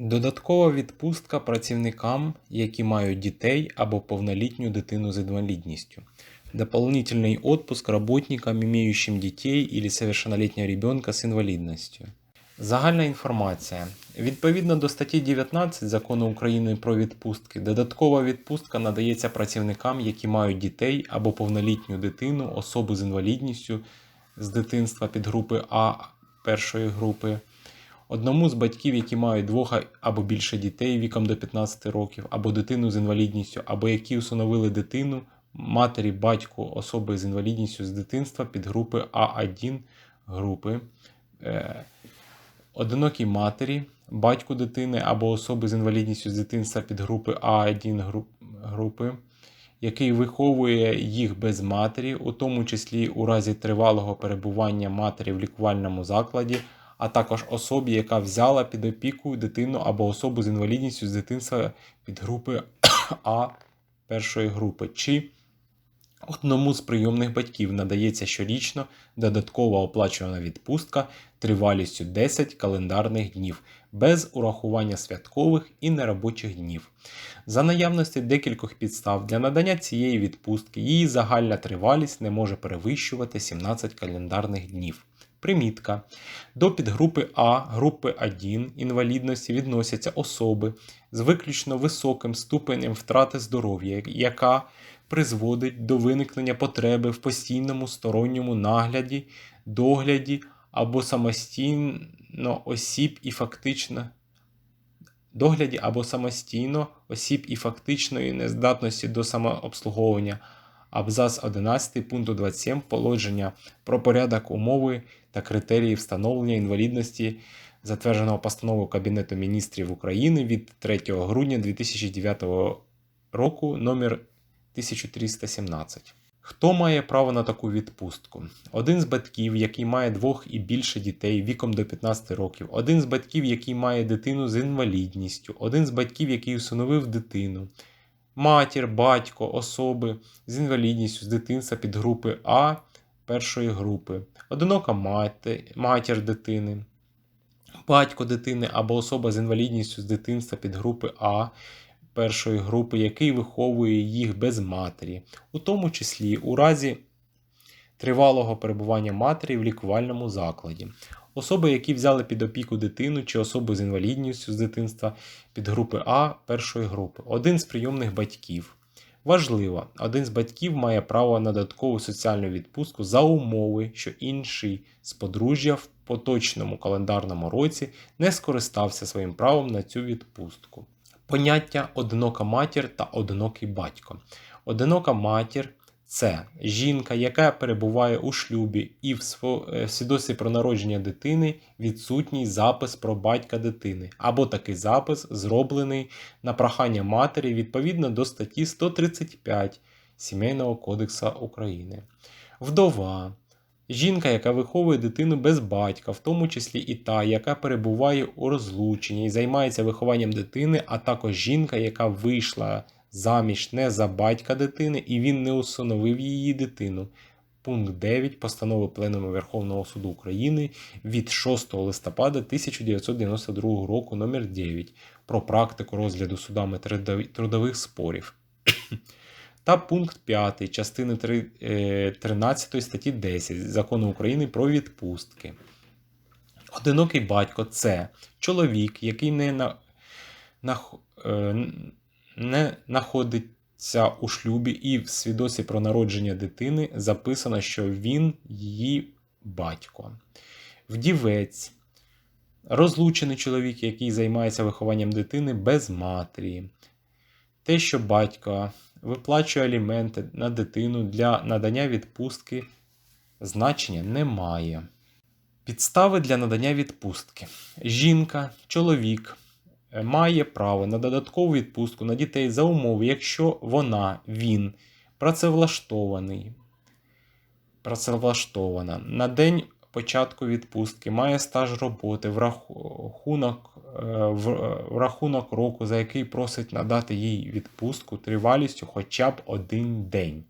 Додаткова відпустка працівникам, які мають дітей або повнолітню дитину з інвалідністю. Дополнительный отпуск работникам, имеющим детей или совершеннолетнего ребенка з інвалідністю. Загальна інформація. Відповідно до статті 19 Закону України про відпустки, додаткова відпустка надається працівникам, які мають дітей або повнолітню дитину, особу з інвалідністю з дитинства підгрупи А першої групи, одному з батьків, які мають двох або більше дітей віком до 15 років, або дитину з інвалідністю, або які усиновили дитину, матері, батьку, особи з інвалідністю з дитинства підгрупи А1 групи. Е, одинокій матері, батьку дитини або особи з інвалідністю з дитинства підгрупи А1 групи, який виховує їх без матері, у тому числі у разі тривалого перебування матері в лікувальному закладі, а також особі, яка взяла під опіку дитину або особу з інвалідністю з дитинства підгрупи А першої групи, чи Одному з прийомних батьків надається щорічно додаткова оплачувана відпустка тривалістю 10 календарних днів без урахування святкових і неробочих днів. За наявності декількох підстав для надання цієї відпустки її загальна тривалість не може перевищувати 17 календарних днів. Примітка. До підгрупи А групи 1 інвалідності відносяться особи з виключно високим ступенем втрати здоров'я, яка призводить до виникнення потреби в постійному сторонньому нагляді, догляді або самостійно осіб і фактично догляді або самостійно осіб і фактичної нездатності до самообслуговування. Абзац 11 пункту 27 положення про порядок умови та критерії встановлення інвалідності, затвердженого постановою Кабінету міністрів України від 3 грудня 2009 року номер 1317. Хто має право на таку відпустку? Один з батьків, який має двох і більше дітей віком до 15 років, один з батьків, який має дитину з інвалідністю, один з батьків, який усиновив дитину, матір, батько, особи з інвалідністю з дитинства під групи А першої групи, одинока мати, матір дитини, батько дитини або особа з інвалідністю з дитинства під групи А першої групи, який виховує їх без матері, у тому числі у разі тривалого перебування матері в лікувальному закладі. Особи, які взяли під опіку дитину чи особу з інвалідністю з дитинства під групи А першої групи, один з прийомних батьків. Важливо, один з батьків має право на додаткову соціальну відпустку за умови, що інший з подружжя в поточному календарному році не скористався своїм правом на цю відпустку. Поняття одинока матір та одинокий батько. Одинока матір це жінка, яка перебуває у шлюбі і в е, свідоцтві про народження дитини відсутній запис про батька дитини, або такий запис зроблений на прохання матері відповідно до статті 135 Сімейного кодексу України. Вдова. Жінка, яка виховує дитину без батька, в тому числі і та, яка перебуває у розлученні і займається вихованням дитини, а також жінка, яка вийшла заміж не за батька дитини і він не усиновив її дитину. Пункт 9 постанови Пленуму Верховного суду України від 6 листопада 1992 року номер 9 про практику розгляду судами трудових спорів та пункт 5 частини три- е, 13 статті 10 Закону України про відпустки. Одинокий батько це чоловік, який не, на, нах- е, не знаходиться у шлюбі і в свідоцтві про народження дитини записано, що він її батько. Вдівець. Розлучений чоловік, який займається вихованням дитини без матері. Те, що батько виплачує аліменти на дитину для надання відпустки, значення не має. Підстави для надання відпустки. Жінка, чоловік має право на додаткову відпустку на дітей за умови, якщо вона, він працевлаштований, працевлаштована на день початку відпустки, має стаж роботи в рахунок, е, в, е, в рахунок року, за який просить надати їй відпустку тривалістю хоча б один день.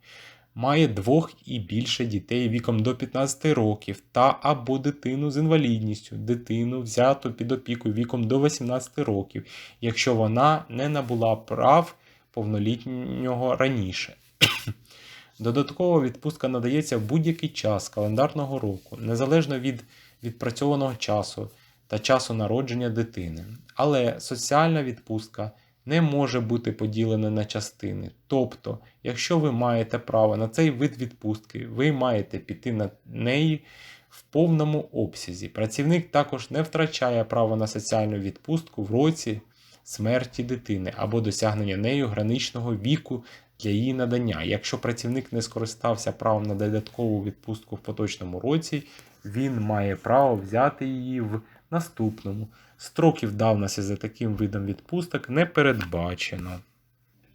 Має двох і більше дітей віком до 15 років та або дитину з інвалідністю, дитину взяту під опіку віком до 18 років, якщо вона не набула прав повнолітнього раніше. Додаткова відпустка надається в будь-який час календарного року, незалежно від відпрацьованого часу та часу народження дитини. Але соціальна відпустка не може бути поділена на частини. Тобто, якщо ви маєте право на цей вид відпустки, ви маєте піти на неї в повному обсязі. Працівник також не втрачає право на соціальну відпустку в році смерті дитини або досягнення нею граничного віку для її надання. Якщо працівник не скористався правом на додаткову відпустку в поточному році, він має право взяти її в наступному. Строків давності за таким видом відпусток не передбачено.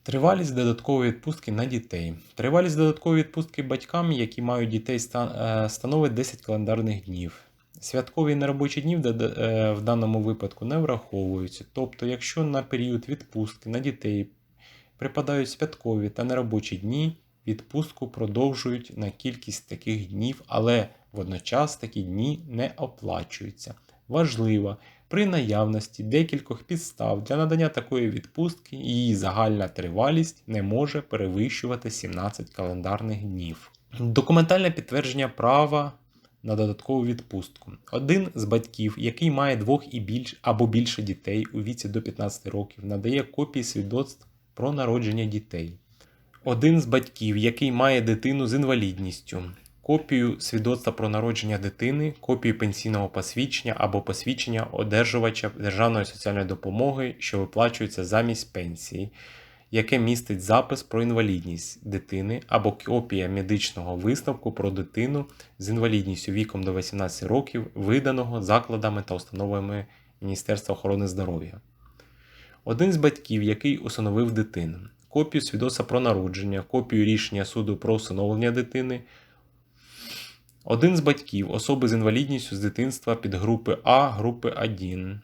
Тривалість додаткової відпустки на дітей. Тривалість додаткової відпустки батькам, які мають дітей, е, становить 10 календарних днів. Святкові неробочі дні е, в даному випадку не враховуються. Тобто, якщо на період відпустки на дітей припадають святкові та неробочі дні, відпустку продовжують на кількість таких днів, але водночас такі дні не оплачуються. Важливо, при наявності декількох підстав для надання такої відпустки її загальна тривалість не може перевищувати 17 календарних днів. Документальне підтвердження права на додаткову відпустку. Один з батьків, який має двох і більш або більше дітей у віці до 15 років, надає копії свідоцтв про народження дітей. Один з батьків, який має дитину з інвалідністю, копію свідоцтва про народження дитини, копію пенсійного посвідчення або посвідчення одержувача державної соціальної допомоги, що виплачується замість пенсії, яке містить запис про інвалідність дитини або копія медичного висновку про дитину з інвалідністю віком до 18 років, виданого закладами та установами Міністерства охорони здоров'я. Один з батьків, який усиновив дитину, копію свідоцтва про народження, копію рішення суду про усиновлення дитини. Один з батьків, особи з інвалідністю з дитинства під групи А, групи 1,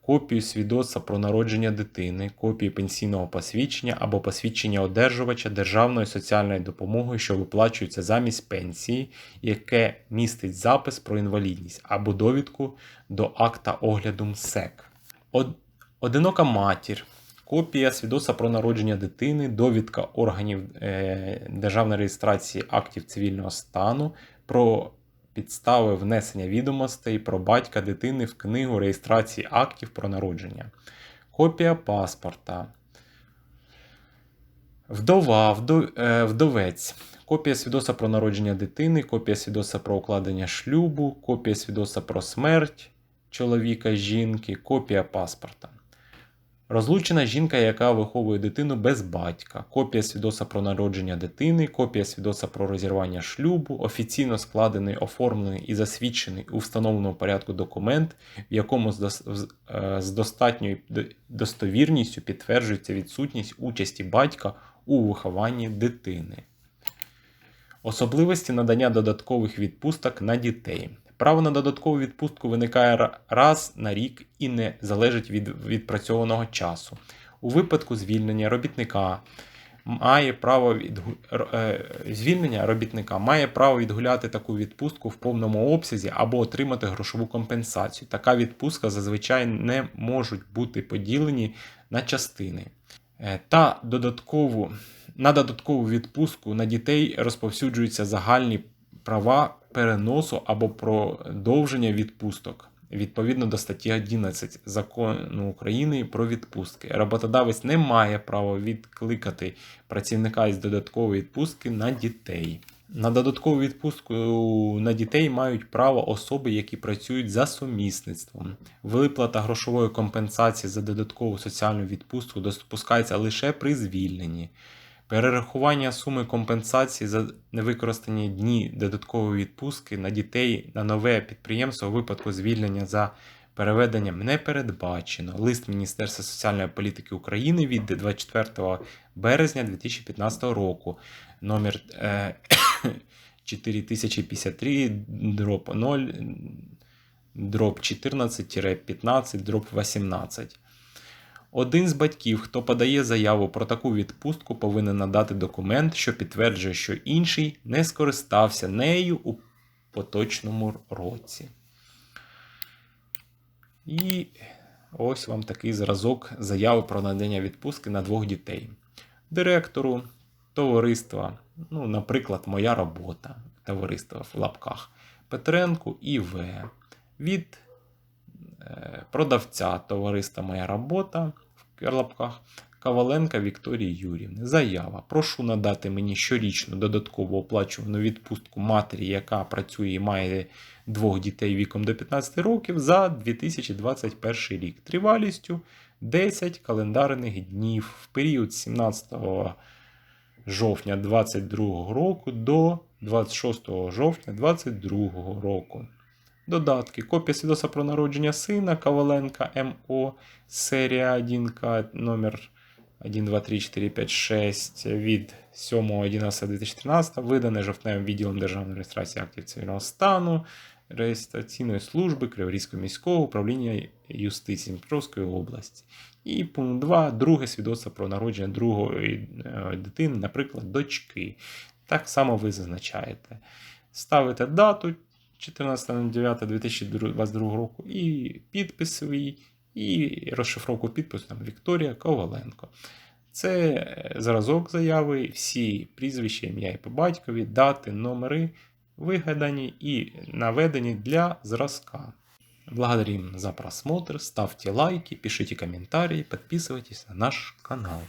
копію свідоцтва про народження дитини, копію пенсійного посвідчення або посвідчення одержувача державної соціальної допомоги, що виплачується замість пенсії, яке містить запис про інвалідність або довідку до акта огляду МСЕК. Од- Одинока матір. Копія свідоцтва про народження дитини, довідка органів е, державної реєстрації актів цивільного стану про підстави внесення відомостей про батька дитини в книгу реєстрації актів про народження. Копія паспорта. Вдова, вдов, е, вдовець. Копія свідоцтва про народження дитини, копія свідоцтва про укладення шлюбу, копія свідоцтва про смерть чоловіка, жінки, копія паспорта. Розлучена жінка, яка виховує дитину без батька, копія свідоцтва про народження дитини, копія свідоцтва про розірвання шлюбу, офіційно складений, оформлений і засвідчений у встановленому порядку документ, в якому з, е, достатньою достовірністю підтверджується відсутність участі батька у вихованні дитини. Особливості надання додаткових відпусток на дітей. Право на додаткову відпустку виникає раз на рік і не залежить від відпрацьованого часу. У випадку звільнення робітника має право відгу... р- е, звільнення робітника має право відгуляти таку відпустку в повному обсязі або отримати грошову компенсацію. Така відпустка зазвичай не можуть бути поділені на частини. Е, Та додаткову, на додаткову відпустку на дітей розповсюджуються загальні права переносу або продовження відпусток відповідно до статті 11 закону України про відпустки. Роботодавець не має права відкликати працівника із додаткової відпустки на дітей. На додаткову відпустку на дітей мають право особи, які працюють за сумісництвом. Виплата грошової компенсації за додаткову соціальну відпустку допускається лише при звільненні. Перерахування суми компенсації за невикористані дні додаткової відпустки на дітей на нове підприємство у випадку звільнення за переведенням не передбачено. Лист Міністерства соціальної політики України від 24 березня 2015 року номер е, 4053 дроб 0 дроб 14-15 дроб 18. Один з батьків, хто подає заяву про таку відпустку, повинен надати документ, що підтверджує, що інший не скористався нею у поточному році. І ось вам такий зразок заяви про надання відпустки на двох дітей. Директору товариства, ну, наприклад, моя робота товариства в лапках Петренку ІВ від е, продавця товариства Моя робота в лапках Коваленка Вікторії Юрівни. Заява. Прошу надати мені щорічну додаткову оплачувану відпустку матері, яка працює і має двох дітей віком до 15 років за 2021 рік. Тривалістю 10 календарних днів в період 17 жовтня 2022 року до 26 жовтня 2022 року. Додатки. Копія свідоцтва про народження сина Коваленка МО, серія 1 К номер 1, 2, 3, 4, 5, 6 від 7.11.2013, видане жовтневим відділом Державної реєстрації актів цивільного стану, реєстраційної служби Криворізького міського управління юстиції Дніпровської області. І пункт 2. Друге свідоцтво про народження другої е, дитини, наприклад, дочки. Так само ви зазначаєте. Ставите дату 14.09.2022 року і підпис свій, і розшифровку підпису там Вікторія Коваленко. Це е, зразок заяви, всі прізвища, ім'я і по батькові, дати, номери вигадані і наведені для зразка. Благодарим за просмотр, ставьте лайки, пишите комментарии, подписывайтесь на наш канал.